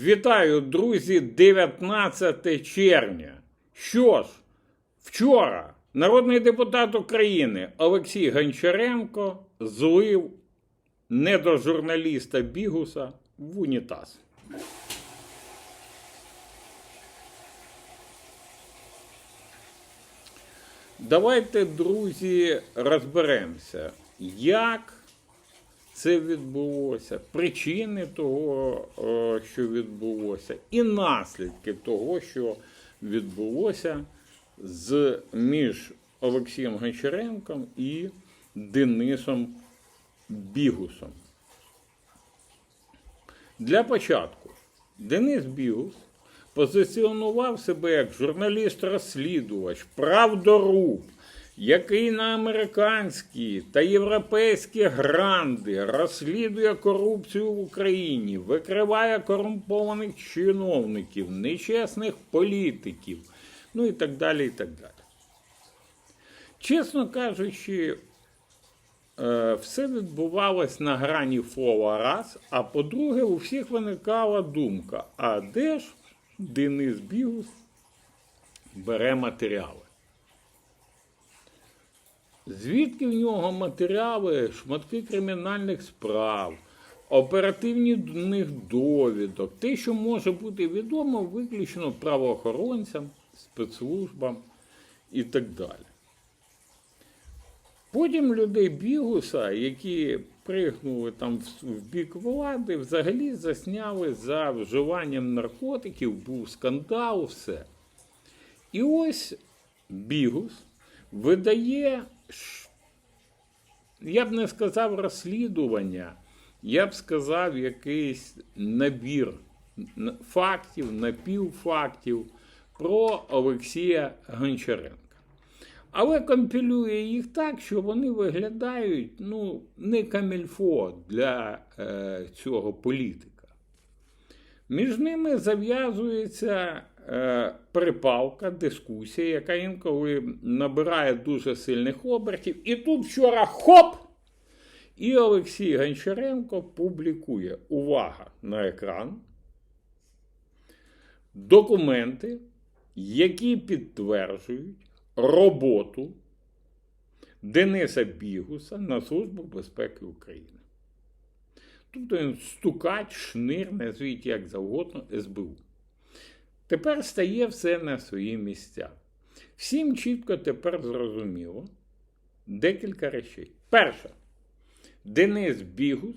Вітаю, друзі, 19 червня. Що ж, вчора народний депутат України Олексій Гончаренко злив недожурналіста Бігуса в унітаз. Давайте, друзі, розберемося, як це відбулося, причини того, е, що відбулося, і наслідки того, що відбулося з між Олексієм Гончаренком і Денисом Бігусом. Для початку Денис Бігус позиціонував себе як журналіст-розслідувач, правдоруб, який на американські та європейські гранди розслідує корупцію в Україні, викриває корумпованих чиновників, нечесних політиків, ну і так далі. і так далі. Чесно кажучи, е, все відбувалось на грані фола раз, а по-друге, у всіх виникала думка: а де ж Денис Бігус бере матеріали? Звідки в нього матеріали, шматки кримінальних справ, оперативні них довідок, те, що може бути відомо виключно правоохоронцям, спецслужбам і так далі. Потім людей Бігуса, які пригнули там в- бік влади, взагалі засняли за вживанням наркотиків, був скандал, все. І ось Бігус видає, я б не сказав розслідування, я б сказав якийсь набір фактів, напівфактів про Олексія Гончаренка. Але компілює їх так, що вони виглядають ну, не камільфо для е, цього політика. Між ними зав'язується перепалка, дискусія, яка інколи набирає дуже сильних обертів. І тут вчора хоп! І Олексій Гончаренко публікує увага на екран. Документи, які підтверджують роботу Дениса Бігуса на Службу безпеки України. Тобто він стукач, шнир, назвіть як завгодно, СБУ. Тепер стає все на свої місця. Всім чітко тепер зрозуміло декілька речей. Перше, Денис Бігус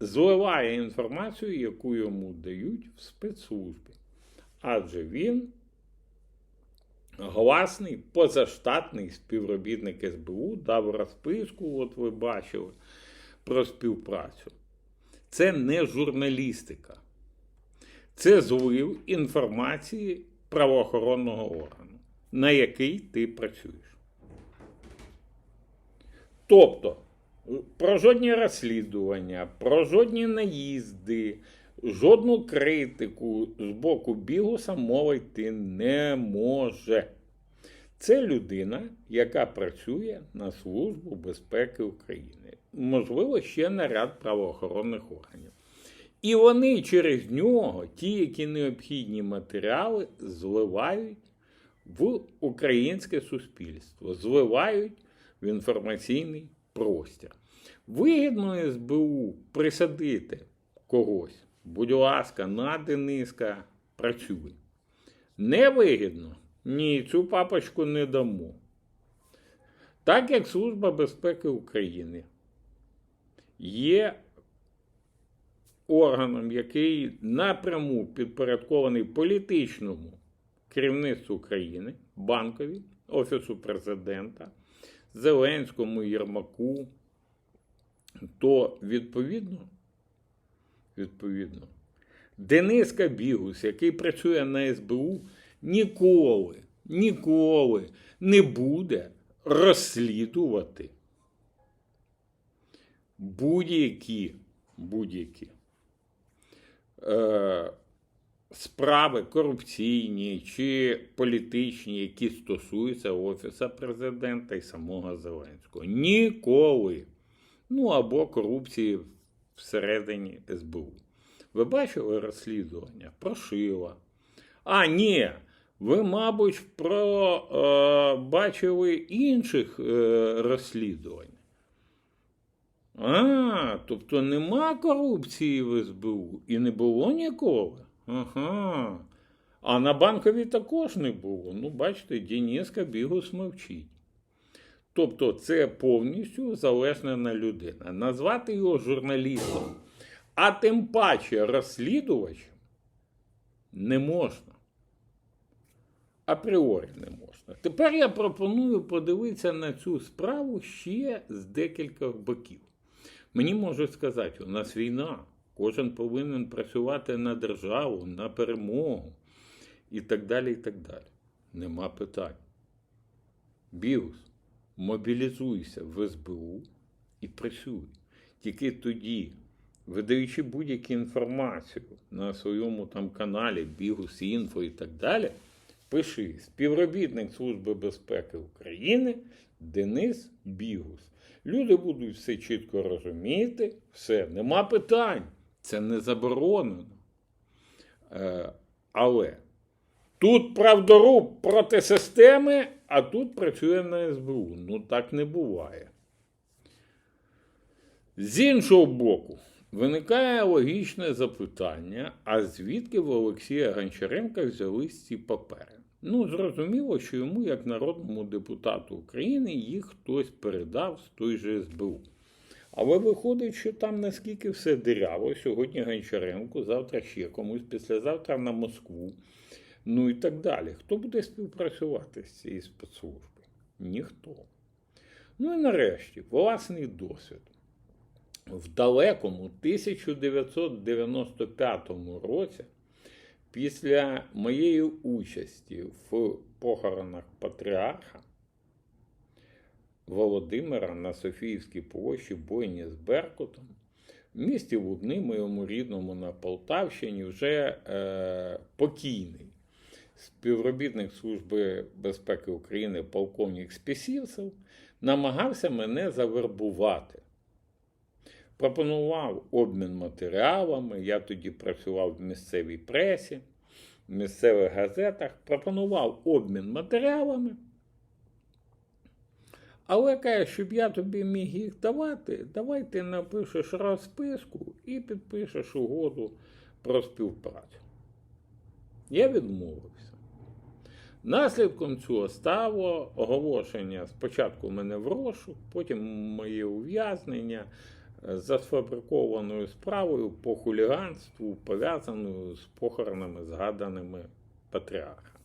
зливає інформацію, яку йому дають в спецслужбі. Адже він гласний позаштатний співробітник СБУ дав розписку, от ви бачили, про співпрацю. Це не журналістика. Це злив інформації правоохоронного органу, на який ти працюєш. Тобто, про жодні розслідування, про жодні наїзди, жодну критику з боку Бігуса мова йти не може. Це людина, яка працює на Службу безпеки України, можливо, ще на ряд правоохоронних органів. І вони через нього, ті, які необхідні матеріали, зливають в українське суспільство, зливають в інформаційний простір. Вигідно СБУ присадити когось, будь ласка, на Дениска працюй. Невигідно, ні, цю папочку не дамо. Так як Служба безпеки України є органом, який напряму підпорядкований політичному керівництву країни, банкові, Офісу президента, Зеленському, Єрмаку, то відповідно, відповідно, Дениска Бігус, який працює на СБУ, ніколи, ніколи не буде розслідувати будь-які, будь-які е, справи корупційні чи політичні, які стосуються Офіса президента і самого Зеленського. Ніколи. Ну або корупції всередині СБУ. Ви бачили розслідування? Прошила. А, ні. Ви, мабуть, про, е, бачили інших е, розслідувань. А, тобто нема корупції в СБУ і не було ніколи. Ага. А на банковій також не було. Ну, бачите, Дініска Бігус мовчить. Тобто це повністю залежна людина. Назвати його журналістом, а тим паче розслідувачем не можна. Апріорі не можна. Тепер я пропоную подивитися на цю справу ще з декількох боків. Мені можуть сказати, у нас війна, кожен повинен працювати на державу, на перемогу і так далі. і так далі. Нема питань. Біус, мобілізуйся в СБУ і працюй. Тільки тоді, видаючи будь-яку інформацію на своєму там каналі Бігус Інфо і так далі, пиши співробітник Служби безпеки України Денис Бігус. Люди будуть все чітко розуміти, все, нема питань. Це не заборонено. Е, але тут правдоруб проти системи, а тут працює на СБУ. Ну так не буває. З іншого боку, виникає логічне запитання: а звідки в Олексія Гончаренка взялись ці папери? Ну, зрозуміло, що йому, як народному депутату України, їх хтось передав з той же СБУ. Але виходить, що там наскільки все диряво, сьогодні Гончаренку, завтра ще комусь, післязавтра на Москву, ну і так далі. Хто буде співпрацювати з цією спецслужбою? Ніхто. Ну і нарешті, власний досвід. В далекому 1995 році, після моєї участі в похоронах патріарха Володимира на Софіївській площі бойні з Беркутом, в місті Лубни, моєму рідному на Полтавщині, вже е, покійний співробітник Служби безпеки України полковник Спісівцев намагався мене завербувати. Пропонував обмін матеріалами. Я тоді працював в місцевій пресі, в місцевих газетах. Пропонував обмін матеріалами. Але каже, щоб я тобі міг їх давати, давай ти напишеш розписку і підпишеш угоду про співпрацю. Я відмовився. Наслідком цього стало оголошення спочатку мене в розшук, потім моє ув'язнення за сфабрикованою справою по хуліганству, пов'язаною з похоронами згаданими патріарха.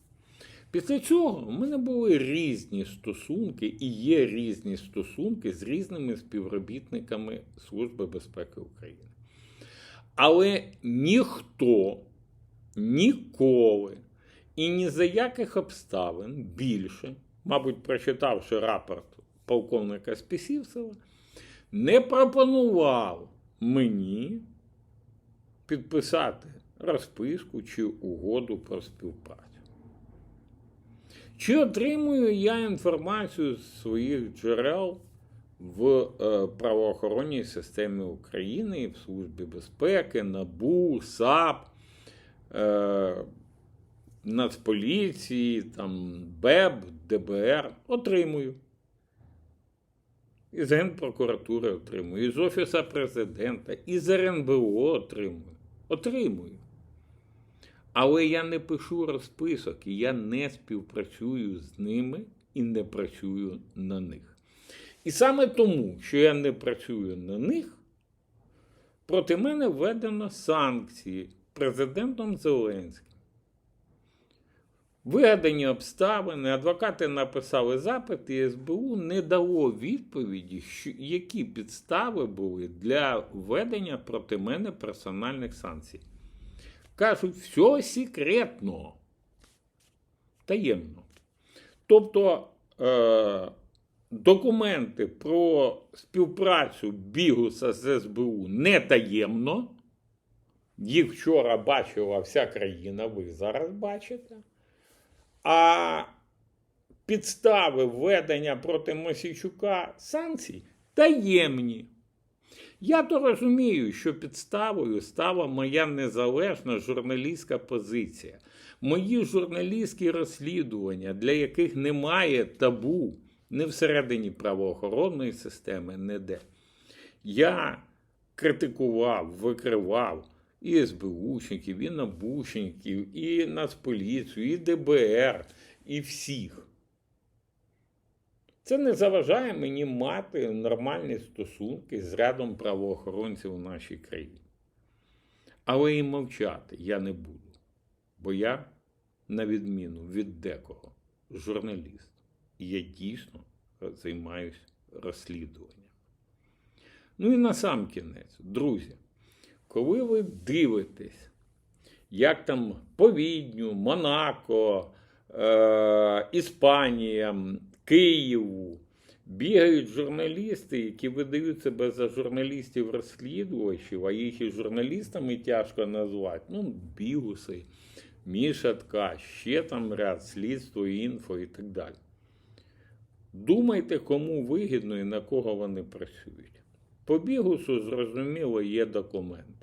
Після цього в мене були різні стосунки і є різні стосунки з різними співробітниками Служби безпеки України. Але ніхто ніколи і ні за яких обставин більше, мабуть, прочитавши рапорт полковника Спісівцева, не пропонував мені підписати розписку чи угоду про співпрацю. Чи отримую я інформацію з своїх джерел в е, правоохоронній системі України в Службі безпеки, НАБУ, САП, е, Нацполіції, там, БЕБ, ДБР? Отримую. Із Генпрокуратури отримую, із Офіса президента, із РНБО отримую. Отримую. Але я не пишу розписок, і я не співпрацюю з ними і не працюю на них. І саме тому, що я не працюю на них, проти мене введено санкції президентом Зеленським. Вигадані обставини, адвокати написали запит, і СБУ не дало відповіді, які підстави були для введення проти мене персональних санкцій. Кажуть, все секретно, таємно. Тобто е, документи про співпрацю Бігуса з СБУ не таємно. Їх вчора бачила вся країна, ви зараз бачите. А підстави введення проти Мосійчука санкцій таємні. Я то розумію, що підставою стала моя незалежна журналістська позиція, мої журналістські розслідування, для яких немає табу не всередині правоохоронної системи, ніде. Я критикував, викривав і СБУшників, і НАБУшників, і Нацполіцію, і ДБР, і всіх. Це не заважає мені мати нормальні стосунки з рядом правоохоронців у нашій країні. Але і мовчати я не буду, бо я, на відміну від декого, журналіст. І я дійсно займаюся розслідуванням. Ну і на сам кінець, друзі, коли ви дивитесь, як там по Відню, Монако, е- Іспанія, Києву бігають журналісти, які видають себе за журналістів-розслідувачів, а їх і журналістами тяжко назвати. Ну, Бігуси, Міша Ткач, ще там ряд слідство, інфо і так далі. Думайте, кому вигідно і на кого вони працюють. По Бігусу, зрозуміло, є документи.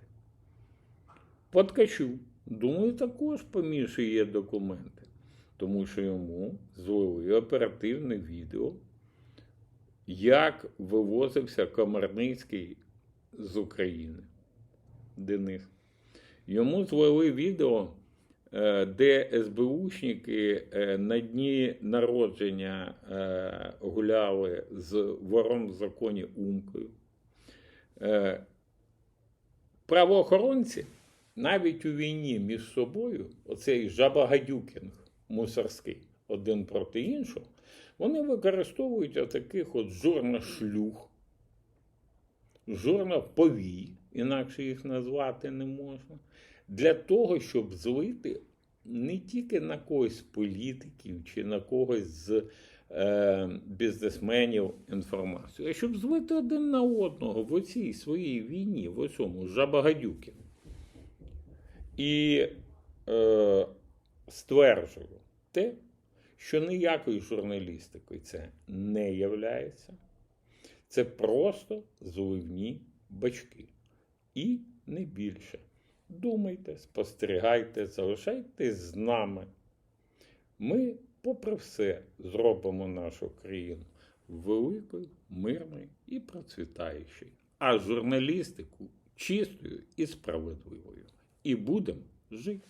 По Ткачу, думаю, також по є документи, тому що йому злили оперативне відео, як вивозився Комарницький з України. Денис. Йому злили відео, е, де СБУшники е, на дні народження е, гуляли з вором в законі Умкою. Правоохоронці навіть у війні між собою, оцей жабагадюкінг мусорський один проти іншого, вони використовують отаких от журношлюх, журноповій, інакше їх назвати не можна, для того, щоб злити не тільки на когось політиків чи на когось з е, бізнесменів інформацію, а щоб злити один на одного в оцій своїй війні, в оцьому жабагадюки. І е, стверджую те, що ніякою журналістикою це не являється. Це просто зливні бачки. І не більше. Думайте, спостерігайте, залишайтесь з нами. Ми, попри все, зробимо нашу країну великою, мирною і процвітаючою, а журналістику чистою і справедливою. І будемо жити.